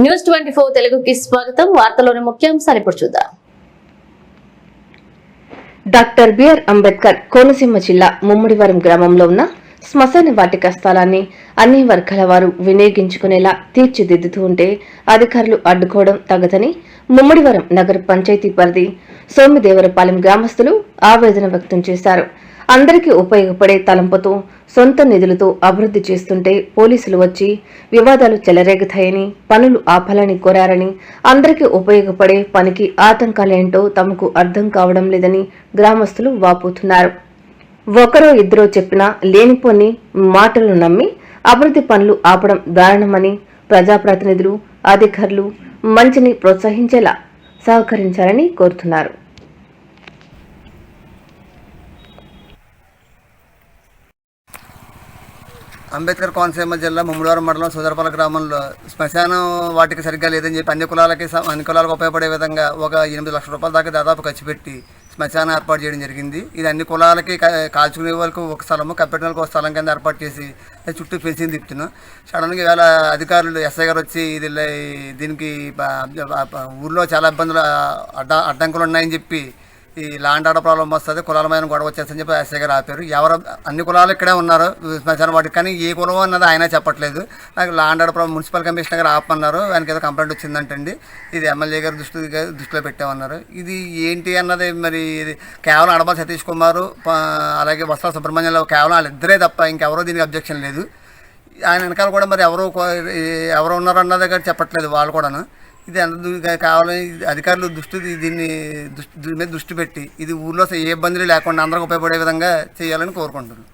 News twenty four తెలుగుకి స్వాగతం. వార్తలోని ముఖ్యాంశాలు ఇప్పుడు చూద్దాం. డాక్టర్ బిఆర్ అంబేద్కర్ కోనసీమ జిల్లా ముమ్మిడివరం గ్రామంలో ఉన్న శ్మశాన వాటిక స్థలాన్ని అన్ని వర్గాల వారు వినియోగించుకునేలా తీర్చిదిద్దుతూ ఉంటే అధికారులు అడ్డుకోవడం తగదని ముమ్మడివరం నగర పంచాయతీ పరిధి సోమిదేవరపాలెం గ్రామస్తులు ఆవేదన వ్యక్తం చేశారు. అందరికీ ఉపయోగపడే తలంపుతో సొంత నిధులతో అభివృద్ధి చేస్తుంటే పోలీసులు వచ్చి వివాదాలు చెలరేగుతాయని పనులు ఆపాలని కోరారని అందరికీ ఉపయోగపడే పనికి ఆటంకాలేంటో తమకు అర్థం కావడం లేదని గ్రామస్తులు వాపోతున్నారు. ఒకరో ఇద్దరో చెప్పిన లేనిపోని మాటలు నమ్మి అభివృద్ధి పనులు ఆపడం దారుణమని ప్రజాప్రతినిధులు అధికారులు మంచిని ప్రోత్సహించేలా సహకరించాలని కోరుతున్నారు. అంబేద్కర్ కోనసీమ జిల్లా ముమ్మడివారం మండలం సుదరపల గ్రామంలో. శ్మశానం వాటికి సరిగ్గా లేదని చెప్పి అన్ని కులాలకి అన్ని కులాలకు ఉపయోగపడే విధంగా ఒక ఎనిమిది లక్షల రూపాయల దాకా దాదాపు ఖర్చు పెట్టి శ్మశానం ఏర్పాటు చేయడం జరిగింది. ఇది అన్ని కులాలకి కాల్చుకునే వరకు ఒక స్థలము కప్పెట్టిన వాళ్ళకి ఒక స్థలం కింద ఏర్పాటు చేసి చుట్టూ ఫెన్సింగ్ తిప్పుతున్నాం. సడన్గా ఇవాళ అధికారులు ఎస్ఐ గారు వచ్చి ఇది దీనికి ఊర్లో చాలా ఇబ్బందులు అడ్డ అడ్డంకులు ఉన్నాయని చెప్పి ఈ లాండ్ ఆర్డర్ ప్రాబ్లం వస్తుంది కులాల మీద గొడవ వచ్చేస్తని చెప్పి ఎస్ఐ గారు ఆపారు. ఎవరు అన్ని కులాలు ఇక్కడే ఉన్నారు శ్మశాన వాటికి కానీ ఏ కులం అన్నది ఆయన చెప్పట్లేదు. నాకు land order problem municipal commissioner గారు ఆపమన్నారు ఆయనకి ఏదో కంప్లైంట్ వచ్చిందంటండి. ఇది ఎమ్మెల్యే గారు దృష్టి దృష్టిలో పెట్టామన్నారు. ఇది ఏంటి అన్నది మరి ఇది కేవలం అడప సతీష్ కుమారు అలాగే వస్త్ర సుబ్రహ్మణ్యంలో కేవలం వాళ్ళిద్దరే తప్ప ఇంకెవరో దీనికి అబ్జెక్షన్ లేదు. ఆయన వెనకాల కూడా మరి ఎవరు ఎవరు ఉన్నారు అన్నది కూడా చెప్పట్లేదు వాళ్ళు కూడాను. ఇది ఎంత కావాలని అధికారులు దృష్టి దీన్ని దృష్టి దీని మీద దృష్టి పెట్టి ఇది ఊర్లో ఏ ఇబ్బందులు లేకుండా అందరికి ఉపయోగపడే విధంగా చేయాలని కోరుకుంటున్నాను